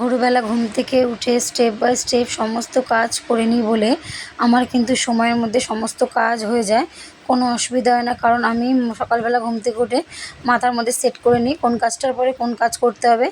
ভোরবেলা ঘুম থেকে উঠে স্টেপ বাই স্টেপ সমস্ত কাজ করে নিই বলে আমার কিন্তু সময়ের মধ্যে সমস্ত কাজ হয়ে যায়। কোনো অসুবিধা হয় না, কারণ আমি সকালবেলা ঘুম থেকে উঠে মাথার মধ্যে সেট করে নিই কোন কাজটার পরে কোন কাজ করতে হবে।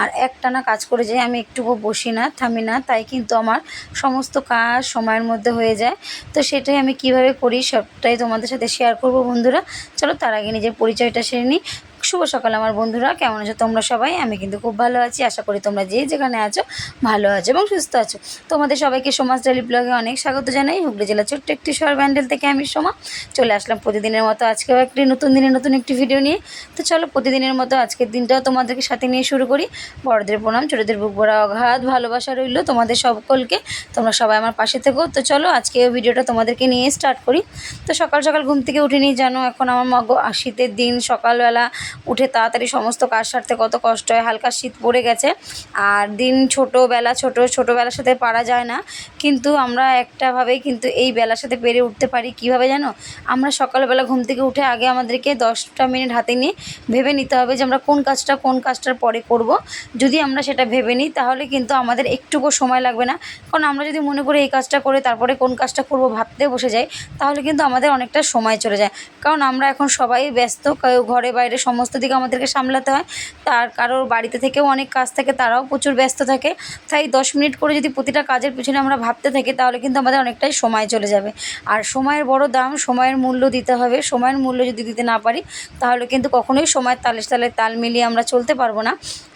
আর একটানা কাজ করে যাই, আমি একটুকু বসি না, থামি না, তাই কিন্তু আমার সমস্ত কাজ সময়ের মধ্যে হয়ে যায়। তো সেটাই আমি কীভাবে করি, সবটাই তোমাদের সাথে শেয়ার করব বন্ধুরা। চলো তার আগে নিজের পরিচয়টা সেরে নিই। শুভ সকাল আমার বন্ধুরা, কেমন আছো তোমরা সবাই? আমি কিন্তু খুব ভালো আছি, আশা করি তোমরা যে যেখানে আছো ভালো আছো এবং সুস্থ আছো। তোমাদের সবাইকে সমাজ ডেলি ব্লগে অনেক স্বাগত জানাই। হুগলি জেলা ছোট্ট একটি শহর ব্যান্ডেল থেকে আমি সোমা। চলে আসলাম প্রতিদিনের মতো আজকেও একটি নতুন দিনের নতুন একটি ভিডিও নিয়ে। তো চলো প্রতিদিনের মতো আজকের দিনটাও তোমাদেরকে সাথে নিয়ে শুরু করি। বড়দের প্রণাম, ছোটোদের বুক ভরা অঘাত, ভালোবাসা রইল তোমাদের সকলকে। তোমরা সবাই আমার পাশে থেকো। তো চলো আজকে ভিডিওটা তোমাদেরকে নিয়ে স্টার্ট করি। তো সকাল সকাল ঘুম থেকে উঠে নিই জানো এখন আমার মগ শীতের দিন, সকালবেলা উঠে তাড়াতাড়ি সমস্ত কাজ সারতে কত কষ্ট হয়, হালকা শীত পড়ে গেছে। আর দিন ছোটোবেলা, ছোট, ছোটোবেলার সাথে পারা যায় না। কিন্তু আমরা একটাভাবেই কিন্তু এই বেলার সাথে পেরে উঠতে পারি। কীভাবে জানো? আমরা সকালবেলা ঘুম থেকে উঠে আগে আমাদেরকে দশটা মিনিট হাতে নিয়ে ভেবে নিতে হবে যে আমরা কোন কাজটা, কোন কাজটার পরে করব। যদি আমরা সেটা ভেবে নিই, তাহলে কিন্তু আমাদের একটুকু সময় লাগবে না। কারণ আমরা যদি মনে করি এই কাজটা করে তারপরে কোন কাজটা করব ভাবতে বসে যাই, তাহলে কিন্তু আমাদের অনেকটা সময় চলে যায়। কারণ আমরা এখন সবাই ব্যস্ত, কেউ ঘরে বাইরে সমস্ত দিকে আমাদেরকে সামলাতে হয়। তার কারোর বাড়িতে থেকেও অনেক কাজ থাকে, তারাও প্রচুর ব্যস্ত থাকে। তাই দশ মিনিট করে যদি প্রতিটা কাজের পিছনে আমরা ভাবতে থাকি, তাহলে কিন্তু আমাদের অনেকটাই সময় চলে যাবে। আর সময়ের বড় দাম সময়ের মূল্য দিতে হবে। সময়ের মূল্য যদি দিতে না পারি, তাহলে কিন্তু কখনোই সময়ের তালে তালে তাল মিলিয়ে আমরা চলতে পারব না।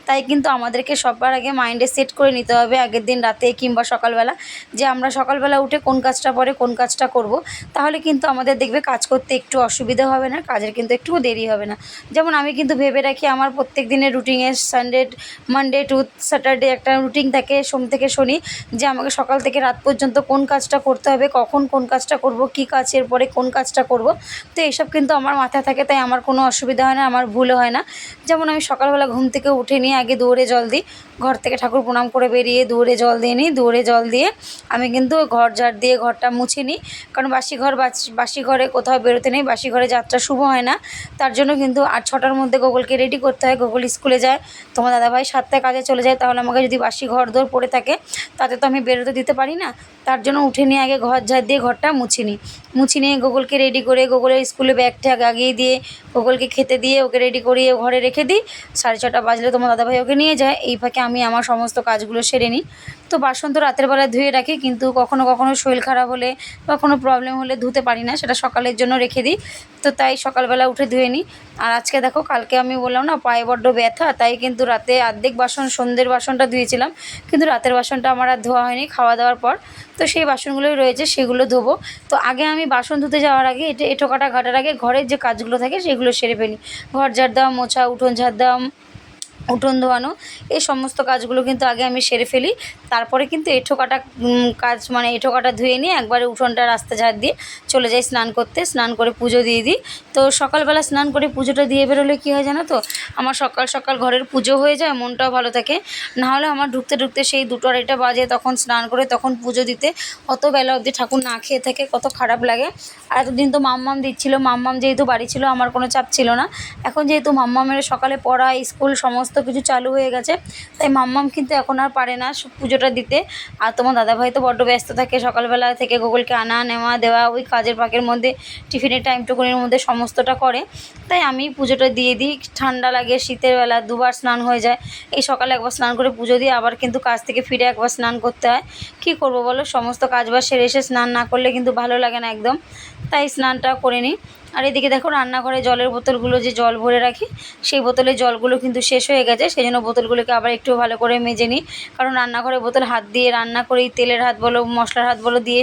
তাই কিন্তু আমাদেরকে সবার আগে মাইন্ডে সেট করে নিতে হবে আগের দিন রাতে কিংবা সকালবেলা যে আমরা সকালবেলা উঠে কোন কাজটা পরে কোন কাজটা করব। তাহলে কিন্তু আমাদের দেখবে কাজ করতে একটু অসুবিধা হবে না, কাজের কিন্তু একটুও দেরি হবে না। যেমন আমি কিন্তু ভেবে রাখি আমার প্রত্যেক দিনের রুটিনে সানডে মানডে টু স্যাটারডে একটা রুটিন থাকে সোম থেকে শনি, যে আমাকে সকাল থেকে রাত পর্যন্ত কোন কাজটা করতে হবে, কখন কোন কাজটা করব, কী কাজের পরে কোন কাজটা করব। তো এইসব কিন্তু আমার মাথায় থাকে, তাই আমার কোনো অসুবিধা হয় না, আমার ভুলও হয় না। যেমন আমি সকালবেলা ঘুম থেকে উঠে নিয়ে আগে দৌড়ে জল দিই ঘর থেকে ঠাকুর প্রণাম করে বেরিয়ে দৌড়ে জল দিয়ে নিই দৌড়ে জল দিয়ে আমি কিন্তু ঘর ঝাড় দিয়ে ঘরটা মুছে নিই। কারণ বাসি ঘর বাসি ঘরে কোথাও বেরোতে নেই বাসি ঘরে যাত্রা শুভ হয় না। তার জন্য কিন্তু আট ছটার মধ্যে গোগলকে রেডি করতে হয় গোগল স্কুলে যায়। তোমার দাদাভাই সাতটায় কাজে চলে যায়, তাহলে আমাকে যদি বাসি ঘর দৌড় পড়ে থাকে, তাতে তো আমি বেরোতে দিতে পারি না। তার জন্য উঠে নিয়ে আগে ঘর ঝাড় দিয়ে ঘরটা মুছে নিই। মুছে নিয়ে গোগলকে রেডি করে গোগলের স্কুলে ব্যাগ ট্যাগ আগিয়ে দিয়ে গোগলকে খেতে দিয়ে ওকে রেডি করিয়ে ঘরে রেখে দিই। সাড়ে ছটা বাজলে তোমার দাদাভাই ওকে নিয়ে যায়, এই ফাঁকে আমি আমার সমস্ত কাজগুলো সেরে নিই। তো বাসন তো রাতের বেলা ধুয়ে রাখি, কিন্তু কখনো কখনো শরীর খারাপ হলে বা কোনো প্রবলেম হলে ধুতে পারি না, সেটা সকালের জন্য রেখে দিই। তো তাই সকালবেলা উঠে ধুয়ে নিই। আর আজকে দেখো, কালকে আমি বললাম না, পায়ে বড্ড ব্যথা, তাই কিন্তু রাতে অর্ধেক বাসন, সন্ধ্যের বাসনটা ধুয়েছিলাম। কিন্তু রাতের বাসনটা আমার আর ধোয়া হয়নি খাওয়া দাওয়ার পর। তো সেই বাসনগুলোই রয়েছে, সেগুলো ধোবো। তো আগে আমি বাসন ধুতে যাওয়ার আগে, এটা এঁটো কাটা ঘাটার আগে ঘরের যে কাজগুলো থাকে, সেগুলো সেরে ফেলি। ঘর ঝাড় দেওয়া মোছা, উঠোন ঝাড় দেওয়া উঠোন ধোয়ানো, এই সমস্ত কাজগুলো কিন্তু আগে আমি সেরে ফেলি। তারপরে কিন্তু এঁঠো কাটা কাজ মানে এঁঠো কাটা ধুয়ে নিয়ে একবারে উঠোনটা রাস্তা ঝাড় দিয়ে চলে যাই স্নান করতে। স্নান করে পুজো দিয়ে দিই। তো সকালবেলা স্নান করে পুজোটা দিয়ে বেরোলে কী হয় জানো তো? আমার সকাল সকাল ঘরের পুজো হয়ে যায়, মনটাও ভালো থাকে। নাহলে আমার ঢুকতে ঢুকতে সেই দুটো আড়াইটা বাজে তখন স্নান করে তখন পুজো দিতে অত বেলা অবধি ঠাকুর না খেয়ে থাকে, কত খারাপ লাগে। আর এতদিন তো মাম্মাম দিচ্ছিল, মাম্মাম যেহেতু বাড়ি ছিল, আমার কোনো চাপ ছিল না। এখন যেহেতু মাম্মামের সকালে পড়া, স্কুল সমস্ত কিছু চালু হয়ে গেছে, তাই মাম্মাম কিন্তু এখন আর পারে না পুজোটা দিতে। আর তোমার দাদাভাই তো বড্ড ব্যস্ত থাকে, সকালবেলা থেকে গোগলকে আনা, নেওয়া, দেওয়া, ওই কাজের পাকের মধ্যে, টিফিনের টাইমটুকুনির মধ্যে সমস্তটা করে। তাই আমি পুজোটা দিয়ে দিই, ঠান্ডা লাগে, শীতের বেলা দুবার স্নান হয়ে যায়। এই সকালে একবার স্নান করে পুজো দিয়ে আবার কিন্তু কাজ থেকে ফিরে একবার স্নান করতে হয়। কী করব বলো? সমস্ত কাজবাজ সেরে এসে স্নান না করলে কিন্তু ভালো লাগে না একদম। তাই স্নানটা করে নিই। আর এদিকে দেখো রান্নাঘরে জলের বোতলগুলো যে জল ভরে রাখি, সেই বোতলের জলগুলো কিন্তু শেষ হয়ে গেছে। সেই জন্য বোতলগুলোকে আবার একটু ভালো করে মেজে নিই। কারণ রান্নাঘরে বোতল হাত দিয়ে রান্না করেই তেলের হাত বলো, মশলার হাত বলো দিয়ে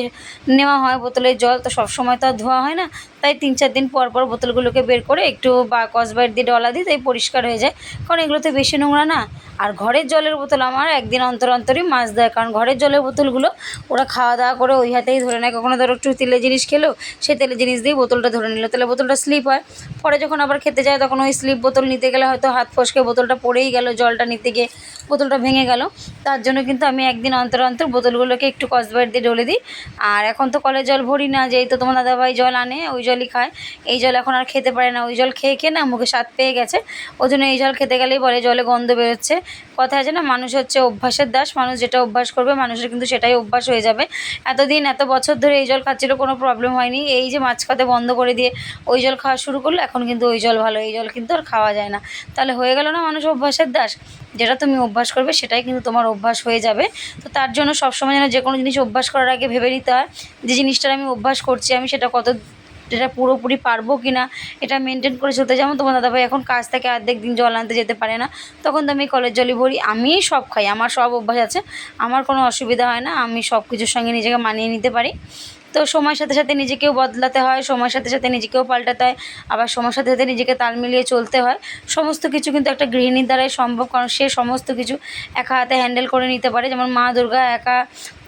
নেওয়া হয় বোতলের জল। তো সবসময় তো আর ধোয়া হয় না। তাই তিন চার দিন পর পর বোতলগুলোকে বের করে একটু বা কসবাইট দিয়ে ডলা দিই, তাই পরিষ্কার হয়ে যায়। কারণ এগুলোতে বেশি নোংরা না। আর ঘরের জলের বোতল আমার একদিন অন্তর অন্তরই মাছ দেয়। কারণ ঘরের জলের বোতলগুলো ওরা খাওয়া দাওয়া করে ওই হাতেই ধরে নেয়। কখনো ধরো একটু তেলের জিনিস খেলো, সেই তেলের জিনিস দিয়ে বোতলটা ধরে নিল। তাহলে বোতলটা স্লিপ হয়। পরে যখন আবার খেতে যায়, তখন ওই স্লিপ বোতল নিতে গেলে হয়তো হাত ফসকে বোতলটা পড়েই গেল, জলটা নিতে গিয়ে। বোতলটা ভেঙে গেল। তার জন্য কিন্তু আমি একদিন অন্তর অন্তর বোতলগুলোকে একটু কসবাইট দিয়ে ডলে দিই। আর এখন তো কলের জল ভরি না যেই তো তোমার দাদাভাই জল আনে, ওই জলই খায়। এই জল এখন আর খেতে পারে না, ওই জল খেয়ে খেয়ে না মুখে স্বাদ পেয়ে গেছে। ওই জন্য এই জল খেতে গেলেই বলে জলে গন্ধ বেরোচ্ছে। কথা আছে না, মানুষ হচ্ছে অভ্যাসের দাস, মানুষ যেটা অভ্যাস করবে, মানুষের কিন্তু সেটাই অভ্যাস হয়ে যাবে। এতদিন এত বছর ধরে এই জল খাচ্ছিল, কোনো প্রবলেম হয়নি। এই যে মাছ খাতে বন্ধ করে দিয়ে ওই জল খাওয়া শুরু করল, এখন কিন্তু ওই জল ভালো, এই জল কিন্তু আর খাওয়া যায় না। তাহলে হয়ে গেল না মানুষ অভ্যাসের দাস? যেটা তুমি অভ্যাস করবে, সেটাই কিন্তু তোমার অভ্যাস হয়ে যাবে। তো তার জন্য সবসময় যেন যে কোনো জিনিস অভ্যাস করার আগে ভেবে নিতে হয়, যে জিনিসটার আমি অভ্যাস করছি, আমি সেটা কত এটা পুরোপুরি পারব কি না এটা মেনটেন করে চলতে যেমন তোমার দাদাভাই এখন কাজ থেকে অর্ধেক দিন জল আনতে যেতে পারে না, তখন তো আমি কলের জলই ভরি, আমিই সব খাই, আমার সব অভ্যাস আছে, আমার কোনো অসুবিধা হয় না, আমি সব কিছুর সঙ্গে নিজেকে মানিয়ে নিতে পারি। তো সময়ের সাথে সাথে নিজেকেও বদলাতে হয়, সময়ের সাথে সাথে নিজেকেও পাল্টাতে হয়, আবার সময়ের সাথে সাথে নিজেকে তাল মিলিয়ে চলতে হয়। সমস্ত কিছু কিন্তু একটা গৃহিণীর দ্বারাই সম্ভব, কারণ সে সমস্ত কিছু একা হাতে হ্যান্ডেল করে নিতে পারে। যেমন মা দুর্গা একা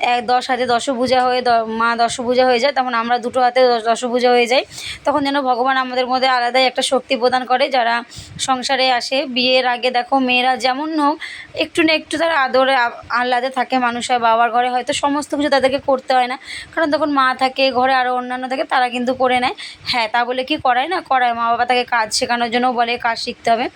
এক দশ হাতে দশভুজা হয়ে মা দশভুজা হয়ে যায়, তখন আমরা দুটো হাতে দশ- দশভুজা হয়ে যাই। তখন যেন ভগবান আমাদের মধ্যে আলাদাই একটা শক্তি প্রদান করে, যারা সংসারে আসে, বিয়ের আগে দেখো মেয়েরা যেমন হোক, একটু না একটু তারা আদরে আহ্লাদে থাকে মানুষ হয় বাবার ঘরে, হয়তো সমস্ত কিছু তাদেরকে করতে হয় না। কারণ তখন মা থাকে, ঘরে আরও অন্যান্য থাকে, তারা কিন্তু করে নেয়। হ্যাঁ তা বলে কি করায় না? করায়। মা বাবা তাকে কাজ শেখানোর জন্য বলে, কাজ শিখতে হবে।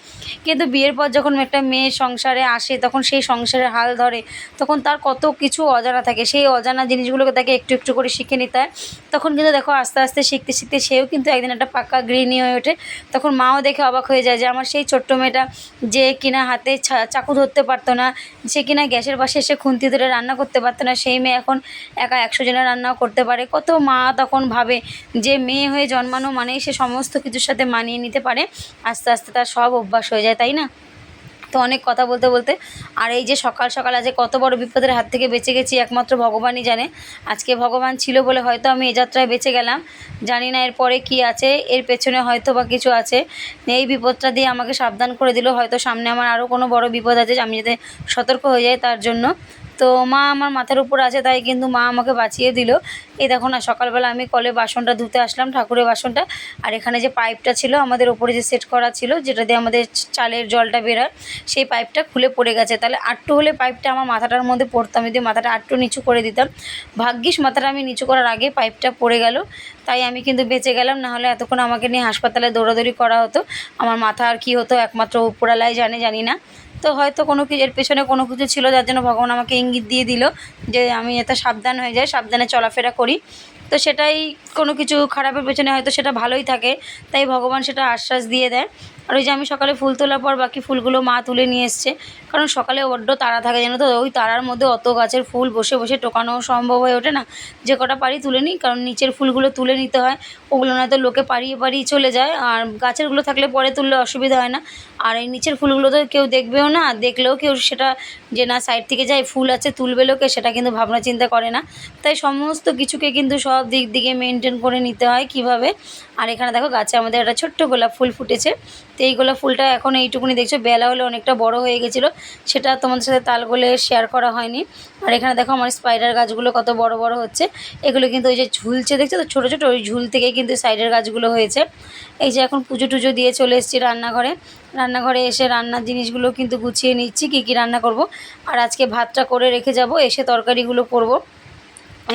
কিন্তু বিয়ের পর যখন একটা মেয়ে সংসারে আসে, তখন সেই সংসারের হাল ধরে, তখন তার কত কিছু অজানা থাকে। সেই অজানা জিনিসগুলোকে তাকে একটু একটু করে শিখে নিতে হয়। তখন কিন্তু দেখো আস্তে আস্তে শিখতে শিখতে সেও কিন্তু একদিন একটা পাক্কা গৃহিণী হয়ে ওঠে। তখন মাও দেখে অবাক হয়ে যায় যে আমার সেই ছোট্ট মেয়েটা যে কিনা হাতে চাকু ধরতে পারতো না, সে কিনা গ্যাসের পাশে এসে খুন্তি ধরে রান্না করতে পারতো না, সেই মেয়ে এখন একা একশো জনের রান্নাও করতে পারে। কত মা তখন ভাবে যে মেয়ে হয়ে জন্মানো মানেই সে সমস্ত কিছুর সাথে মানিয়ে নিতে পারে। আস্তে আস্তে তার সব অভ্যাস হয়ে যায়, তাই না? তো অনেক কথা বলতে বলতে। আর এই যে সকাল সকাল আজকে কত বড় বিপদের হাত থেকে বেঁচে গেছি, একমাত্র ভগবানই জানে। আজকে ভগবান ছিল বলে হয়তো আমি এ যাত্রায় বেঁচে গেলাম। জানি না এরপরে কি আছে, এর পেছনে হয়তো বা কিছু আছে। এই বিপদটা দিয়ে আমাকে সাবধান করে দিল। হয়তো সামনে আমার আরও কোনো বড় বিপদ আছে, আমি যাতে সতর্ক হয়ে যাই তার জন্য। তো মা আমার মাথার উপর আছে, তাই কিন্তু মা আমাকে বাঁচিয়ে দিল। এই দেখো না, সকালবেলা আমি কলে বাসনটা ধুতে আসলাম, ঠাকুরের বাসনটা। আর এখানে যে পাইপটা ছিল, আমাদের ওপরে যে সেট করা ছিল, যেটা দিয়ে আমাদের চালের জলটা বেরোয়, সেই পাইপটা খুলে পড়ে গেছে। তাহলে আটটু হলে পাইপটা আমার মাথাটার মধ্যে পড়তাম যদি মাথাটা আটটু নিচু করে দিতাম। ভাগ্যিস মাথাটা আমি নিচু করার আগে পাইপটা পড়ে গেল, তাই আমি কিন্তু বেঁচে গেলাম। না হলে এতক্ষণ আমাকে নিয়ে হাসপাতালে দৌড়াদৌড়ি করা হতো। আমার মাথা আর কী হতো, একমাত্র উপরালাই জানে, জানি না। তো হয়তো কোনো কিছু, এর পেছনে কোনো কিছু ছিল, যার জন্য ভগবান আমাকে ইঙ্গিত দিয়ে দিল যে আমি এতে সাবধান হয়ে যাই, সাবধানে চলাফেরা করি। তো সেটাই কোনো কিছু খারাপের পেছনে হয়তো সেটা ভালোই থাকে, তাই ভগবান সেটা আশ্বাস দিয়ে দেয়। আর ওই যে আমি সকালে ফুল তোলার পর বাকি ফুলগুলো মা তুলে নিয়ে এসছে। কারণ সকালে বড্ড তারা থাকে যেন তো? ওই তারার মধ্যে অত গাছের ফুল বসে বসে টোকানোও সম্ভব হয়ে ওঠে না। যে কটা পারি তুলে নিই, কারণ নিচের ফুলগুলো তুলে নিতে হয়। ওগুলো না তো লোকে পাড়িয়ে পাড়িয়ে চলে যায়। আর গাছেরগুলো থাকলে পরে তুললে অসুবিধা হয় না। আর এই নিচের ফুলগুলো তো কেউ দেখবেও না। দেখলেও কেউ সেটা যে না, সাইড থেকে যায় ফুল আছে তুলবে লোকে, সেটা কিন্তু ভাবনা চিন্তা করে না। তাই সমস্ত কিছুকে কিন্তু সব দিক দিকে মেনটেন করে নিতে হয় কীভাবে? আর এখানে দেখো গাছে আমাদের একটা ছোট্ট গোলাপ ফুল ফুটেছে। তো এই গোলাপ ফুলটা এখন এইটুকুনি দেখছ। বেলা হলে অনেকটা বড় হয়ে গেছিল। সেটা তোমাদের সাথে তাল গোলে শেয়ার করা হয়নি। আর এখানে দেখো আমার স্পাইডার গাছগুলো কত বড় বড় হচ্ছে। এগুলো কিন্তু ওই যে ঝুলছে, দেখছ তো? ছোটো ছোটো ওই ঝুল থেকেই কিন্তু সাইডের গাছগুলো হয়েছে। এই যে এখন পুজো টুজো দিয়ে চলে এসেছি রান্নাঘরে। রান্নাঘরে এসে রান্নার জিনিসগুলো কিন্তু গুছিয়ে নিচ্ছি, কী কী রান্না করব। আর আজকে ভাতটা করে রেখে যাব, এসে তরকারিগুলো করব।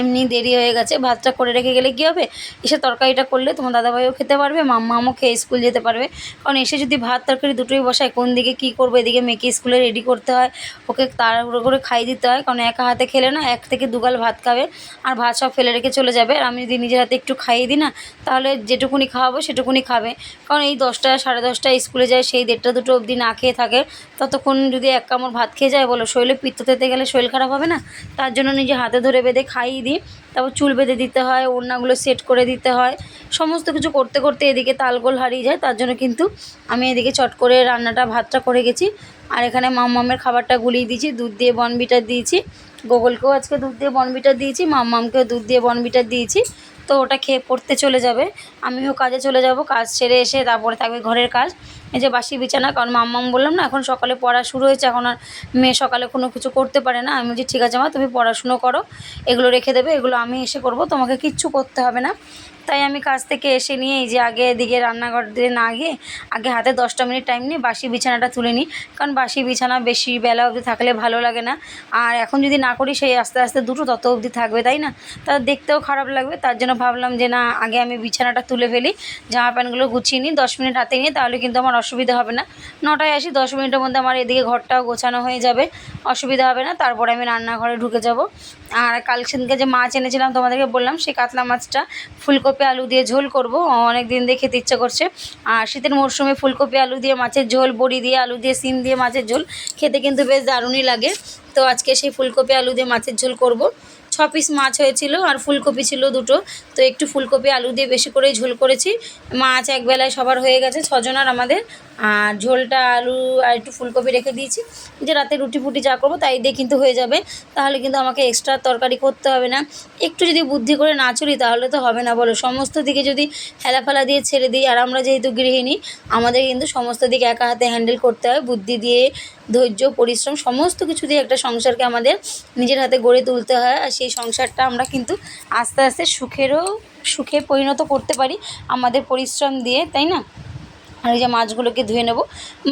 এমনি দেরি হয়ে গেছে, ভাতটা করে রেখে গেলে কী হবে? এসে তরকারিটা করলে তোমার দাদাভাইও খেতে পারবে, মাম্মামও খেয়ে স্কুল যেতে পারবে। কারণ এসে যদি ভাত তরকারি দুটোই বসায়, কোন দিকে কী করব, এদিকে মেয়েকে স্কুলে রেডি করতে হয়, ওকে তাড়াহুড়ো করে খাইয়ে দিতে হয়। কারণ একা হাতে খেলে না, এক থেকে দুগাল ভাত খাবে আর ভাত সব ফেলে রেখে চলে যাবে। আর আমি যদি নিজের হাতে একটু খাইয়ে দিই না, তাহলে যেটুকুনি খাওয়াবো সেটুকুনি খাবে। কারণ এই দশটা, সাড়ে দশটায় স্কুলে যায়, সেই দেড়টা দুটো অবধি না খেয়ে থাকে। ততক্ষণ যদি এক কামড় ভাত খেয়ে যায়, বলো শরীরে পিত্ত তেতে গেলে শরীর খারাপ হবে না? তার জন্য নিজে হাতে ধরে বেঁধে খাইয়ে দিই। তারপর চুল বেঁধে দিতে হয়, ওড়নাগুলো সেট করে দিতে হয়। সমস্ত কিছু করতে করতে এদিকে তালগোল হারিয়ে যায়, তার জন্য কিন্তু আমি এদিকে চট করে রান্নাটা, ভাতটা করে গেছি। আর এখানে মাম্মামের খাবারটা গুলিয়ে দিয়েছি, দুধ দিয়ে বনবিটার দিয়েছি। গোগলকেও আজকে দুধ দিয়ে বনবিটার দিয়েছি, মাম্মামকেও দুধ দিয়ে বনবিটার দিয়েছি। তো ওটা খেয়ে পড়তে চলে যাবে। আমিও কাজে চলে যাব, কাজ সেরে এসে তারপরে থাকবে ঘরের কাজ। এই যে বাসি বিছানা, কারণ মাম্মাম বললাম না, এখন সকালে পড়া শুরু হয়েছে, এখন আর মেয়ে সকালে কোনো কিছু করতে পারে না। আমি বলছি, ঠিক আছে মা, তুমি পড়াশুনো করো, এগুলো রেখে দেবে, এগুলো আমি এসে করব, তোমাকে কিচ্ছু করতে হবে না। তাই আমি কাজ থেকে এসে নিয়ে এই যে আগে এদিকে রান্নাঘর দিয়ে না গিয়ে আগে হাতে দশটা মিনিট টাইম নিয়ে বাসি বিছানাটা তুলে নিই। কারণ বাসি বিছানা বেশি বেলা অবধি থাকলে ভালো লাগে না। আর এখন যদি না করি, সেই আস্তে আস্তে দুটো তত অবধি থাকবে, তাই না? তা দেখতেও খারাপ লাগবে। তার জন্য ভাবলাম যে না, আগে আমি বিছানাটা তুলে ফেলি, জামা প্যান্টগুলো গুছিয়ে নিই, দশ মিনিট হাতে নিয়ে তাহলে কিন্তু আমার অসুবিধা হবে না। নটায় আসি, দশ মিনিটের মধ্যে আমার এদিকে ঘরটাও গোছানো হয়ে যাবে। অসুবিধা হবে না। তারপরে আমি রান্নাঘরে ঢুকে যাব। আর কাল সেদিনকে যে মাছ এনেছিলাম, তোমাদেরকে বললাম, সেই কাতলা মাছটা ফুলকপি আলু দিয়ে ঝোল করব। অনেক দিন দিয়ে খেতে ইচ্ছে করছে। আর শীতের মরশুমে ফুলকপি আলু দিয়ে মাছের ঝোল, বড়ি দিয়ে আলু দিয়ে, সিম দিয়ে মাছের ঝোল খেতে কিন্তু বেশ দারুণই লাগে। তো আজকে সেই ফুলকপি আলু দিয়ে মাছের ঝোল করব। ছ পিস মাছ হয়েছিল আর ফুলকপি ছিল দুটো। তো একটু ফুলকপি আলু দিয়ে বেশি করে ঝোল করেছি। মাছ একবেলায় সবার হয়ে গেছে ছজনার আমাদের। আর ঝোলটা, আলু আর একটু ফুলকপি রেখে দিয়েছি। যে রাতে রুটি ফুটি যা করব তাই দিয়ে কিন্তু হয়ে যাবে। তাহলে কিন্তু আমাকে এক্সট্রা তরকারি করতে হবে না। একটু যদি বুদ্ধি করে না চলি তাহলে তো হবে না বলো। সমস্ত দিকে যদি হেলাফেলা দিয়ে ছেড়ে দিই, আর আমরা যেহেতু গৃহিণী, আমাদের কিন্তু সমস্ত দিকে একা হাতে হ্যান্ডেল করতে হয়। বুদ্ধি দিয়ে, ধৈর্য, পরিশ্রম, সমস্ত কিছু দিয়ে একটা সংসারকে আমাদের নিজের হাতে গড়ে তুলতে হয়। আর সেই সংসারটা আমরা কিন্তু আস্তে আস্তে সুখেরও, সুখে পরিণত করতে পারি। আমাদের পরিশ্রম দিয়ে, তাই না? আর এই যে মাছগুলোকে ধুয়ে নেব।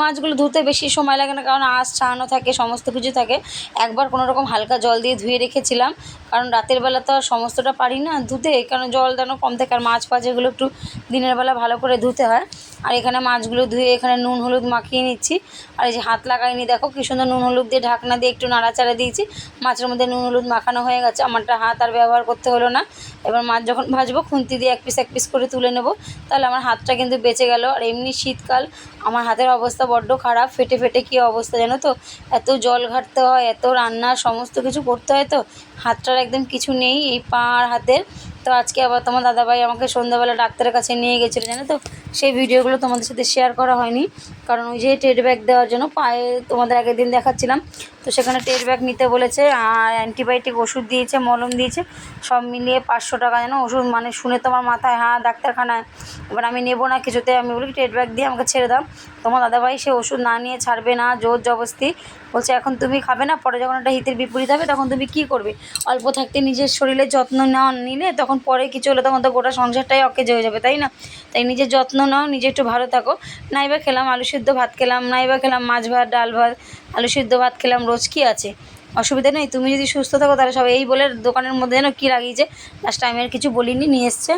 মাছগুলো ধুতে বেশি সময় লাগে না, কারণ আঁশ ছাড়ানো থাকে, সমস্ত কিছু থাকে। একবার কোনো রকম হালকা জল দিয়ে ধুয়ে রেখেছিলাম, কারণ রাতের বেলা তো আর সমস্তটা পারি না ধুতে, কারণ জল যেন কম থাকে। আর মাছ ফাছ এগুলো একটু দিনের বেলা ভালো করে ধুতে হয়। আর এখানে মাছগুলো ধুয়ে এখানে নুন, হলুদ মাখিয়ে নিচ্ছি। আর এই যে হাত লাগাইনি, দেখো কী সুন্দর নুন, হলুদ দিয়ে ঢাকনা দিয়ে একটু নাড়াচাড়া দিয়েছি। মাছের মধ্যে নুন, হলুদ মাখানো হয়ে গেছে। আমারটা হাত আর ব্যবহার করতে হলো না। এবার মাছ যখন ভাজবো, খুন্তি দিয়ে এক পিস এক পিস করে তুলে নেব। তাহলে আমার হাতটা কিন্তু বেঁচে গেল। আর এমনি শীতকাল, আমার হাতের অবস্থা বড্ড খারাপ। ফেটে ফেটে কী অবস্থা জানো তো? এত জল ঘাটতে হয়, এত রান্না, সমস্ত কিছু করতে হয় তো। হাতটার একদম কিছু নেই, এই পা আর হাতের। তো আজকে আবার তোমার দাদাভাই আমাকে সন্ধ্যাবেলা ডাক্তারের কাছে নিয়ে গেছিল, জানো তো? সেই ভিডিওগুলো তোমাদের সাথে শেয়ার করা হয়নি। কারণ ওই যে টেড ব্যাগ দেওয়ার জন্য পায়ে তোমাদের আগের দিন দেখাচ্ছিলাম। তো সেখানে টেড ব্যাগ নিতে বলেছে, আর অ্যান্টিবায়োটিক ওষুধ দিয়েছে, মলম দিয়েছে, সব মিলিয়ে পাঁচশো টাকা যেন ওষুধ মানে শুনে তোমার মাথায় হ্যাঁ ডাক্তারখানায়। এবার আমি নেব না কিছুতে, আমি বলি টেড ব্যাগ দিয়ে আমাকে ছেড়ে দাও। তোমার দাদাভাই সে ওষুধ না নিয়ে ছাড়বে না, জোর জবস্তি বলছে, এখন তুমি খাবে না, পরে যখন একটা হিতের বিপরীত হবে, তখন তুমি কী করবে? অল্প থাকতে নিজের শরীরের যত্ন না নিলে, তখন পরে কিছু হলে তখন তো গোটা সংসারটাই অকেজ হয়ে যাবে, তাই না? তাই নিজের যত্ন নাও, নিজে একটু ভালো থাকো। নাইবা খেলাম, আলু সিদ্ধ ভাত খেলাম নাইবা খেলাম, মাছ ভাত, ডাল ভাত, আলু সিদ্ধ ভাত খেলাম, রোজ কী আছে? অসুবিধা নেই, তুমি যদি সুস্থ থাকো তাহলে সব এই বলে দোকানের মধ্যে যেন কী লাগিয়েছে লাস্ট টাইম আর কিছু বলিনি, নিয়ে এসছে।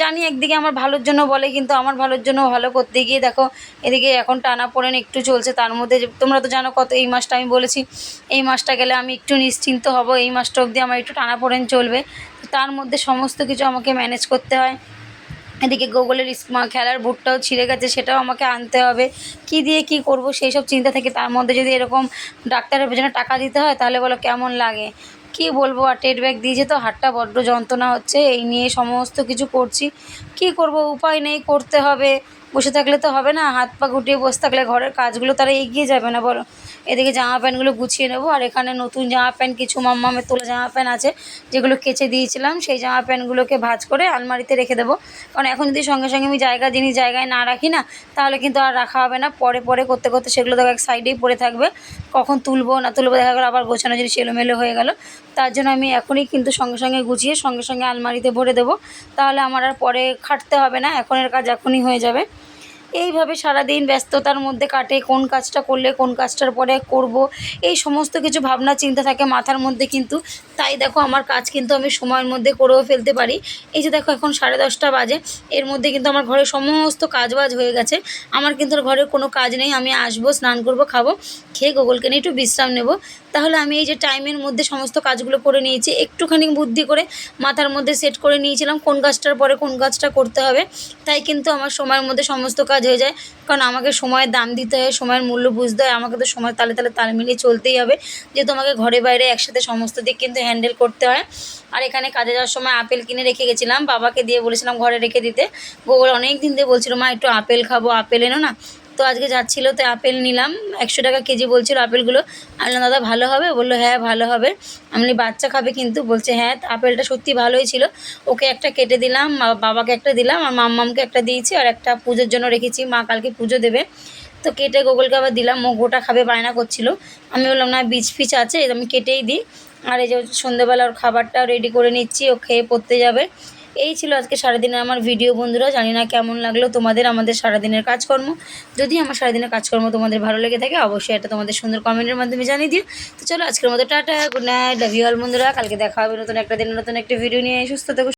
জানি একদিকে আমার ভালোর জন্য বলে, কিন্তু আমার ভালোর জন্য ভালো করতে গিয়ে দেখো, এদিকে এখন টানা পড়েন, একটু চলছে, তার মধ্যে তোমরা তো জানো কত এই মাসটা আমি বলেছি, এই মাসটা গেলে আমি একটু নিশ্চিন্ত হব, এই মাসটা অবধি আমার একটু টানা পড়েন চলবে। তার মধ্যে সমস্ত কিছু আমাকে ম্যানেজ করতে হয়। এদিকে গুগলের খেলার বুটটাও ছিঁড়ে গেছে, সেটাও আমাকে আনতে হবে। কি দিয়ে কি করব সেই সব চিন্তা থেকে তার মধ্যে যদি এরকম ডাক্তারের পেছনে টাকা দিতে হয়, তাহলে বলো কেমন লাগে? কি বলব, আর টেট ব্যাগ দিয়েছে তো হাটটা বড্ড যন্ত্রণা হচ্ছে, এই নিয়ে সমস্ত কিছু করছি। কি করব, উপায় নেই, করতে হবে। বসে থাকলে তো হবে না, হাত পা গুটিয়ে বসে থাকলে ঘরের কাজগুলো তারা এগিয়ে যাবে না, বলো। এদিকে জামা প্যান্টগুলো গুছিয়ে নেব, আর এখানে নতুন জামা প্যান্ট, কিছু মাম্মামের তোলা জামা প্যান্ট আছে, যেগুলো কেচে দিয়েছিলাম, সেই জামা প্যান্টগুলোকে ভাজ করে আলমারিতে রেখে দেবো। কারণ এখন যদি সঙ্গে সঙ্গে আমি জায়গা জিনিস জায়গায় না রাখি না, তাহলে কিন্তু আর রাখা হবে না। পরে পরে, করতে করতে সেগুলো দেখো এক সাইডেই পড়ে থাকবে। কখন তুলবো না তুলবো দেখা গেলো আবার গোছানো জিনিস এলোমেলো হয়ে গেল। তার জন্য আমি এখনই কিন্তু সঙ্গে সঙ্গে গুছিয়ে, সঙ্গে সঙ্গে আলমারিতে ভরে দেবো। তাহলে আমার আর পরে খাটতে হবে না, এখনের কাজ এখনই হয়ে যাবে। এইভাবে সারাদিন ব্যস্ততার মধ্যে কাটে, কোন কাজটা করলে কোন কাজটার পরে করব, এই সমস্ত কিছু ভাবনা চিন্তা থাকে মাথার মধ্যে কিন্তু। তাই দেখো আমার কাজ কিন্তু আমি সময়ের মধ্যে করেও ফেলতে পারি। এই যে দেখো এখন সাড়ে দশটা বাজে, এর মধ্যে কিন্তু আমার ঘরে সমস্ত কাজ বাজ হয়ে গেছে। আমার কিন্তু ঘরের কোনো কাজ নেই, আমি আসব, স্নান করব, খাব, খেয়ে গোগলকে নিয়ে একটু বিশ্রাম নেব। তাহলে আমি এই যে টাইমের মধ্যে সমস্ত কাজগুলো করে নিয়েছি, একটুখানি বুদ্ধি করে মাথার মধ্যে সেট করে নিয়েছিলাম কোন কাজটার পরে কোন কাজটা করতে হবে। তাই কিন্তু আমার সময়ের মধ্যে সমস্ত কাজ হয়ে যায়। কারণ আমাকে সময়ের দাম দিতে হয়, সময়ের মূল্য বুঝতে হয়, আমাকে তো সময় তালে তালে তাল মিলিয়ে চলতেই হবে। যেহেতু আমাকে ঘরে বাইরে একসাথে সমস্ত দিক কিন্তু হ্যান্ডেল করতে হয়। আর এখানে কাজে যাওয়ার সময় আপেল কিনে রেখে গেছিলাম, বাবাকে দিয়ে বলেছিলাম ঘরে রেখে দিতে। গোবর অনেক দিন দিয়ে বলছিল, মা, একটু আপেল খাব, আপেল এনো না? তো আজকে যাচ্ছিল তো আপেল নিলাম। একশো টাকা কেজি বলছিল আপেলগুলো। আমি বললাম, দাদা ভালো হবে? বলল হ্যাঁ ভালো হবে। আমি বাচ্চা খাবে কিন্তু। বলছে হ্যাঁ আপেলটা সত্যি ভালোই ছিল। ওকে একটা কেটে দিলাম বাবাকে একটা দিলাম আর মাম্মামকে একটা দিয়েছি আর একটা পুজোর জন্য রেখেছি। মা কালকে পুজো দেবে। তো কেটে গোগলকে আবার দিলাম ও গোটা খাবে বায়না করছিল। আমি বললাম না বীজ ফিচ আছে আমি কেটেই দিই। আর এই যে সন্ধ্যেবেলা ওর খাবারটা রেডি করে নিচ্ছি ও খেয়ে পড়তে যাবে। এই ছিল আজকে সারাদিনের আমার ভিডিও বন্ধুরা। জানি না কেমন লাগল তোমাদের আমাদের সারাদিনের কাজকর্ম। যদি আমার সারাদিনের কাজকর্ম তোমাদের ভালো লেগে থাকে, অবশ্যই এটা তোমাদের সুন্দর কমেন্টের মাধ্যমে জানিয়ে দিও। তো চলো, আজকের মতো tata good night love you all বন্ধুরা। কালকে দেখা হবে নতুন একটা দিন, নতুন একটা ভিডিও নিয়ে। সুস্থ থেকো।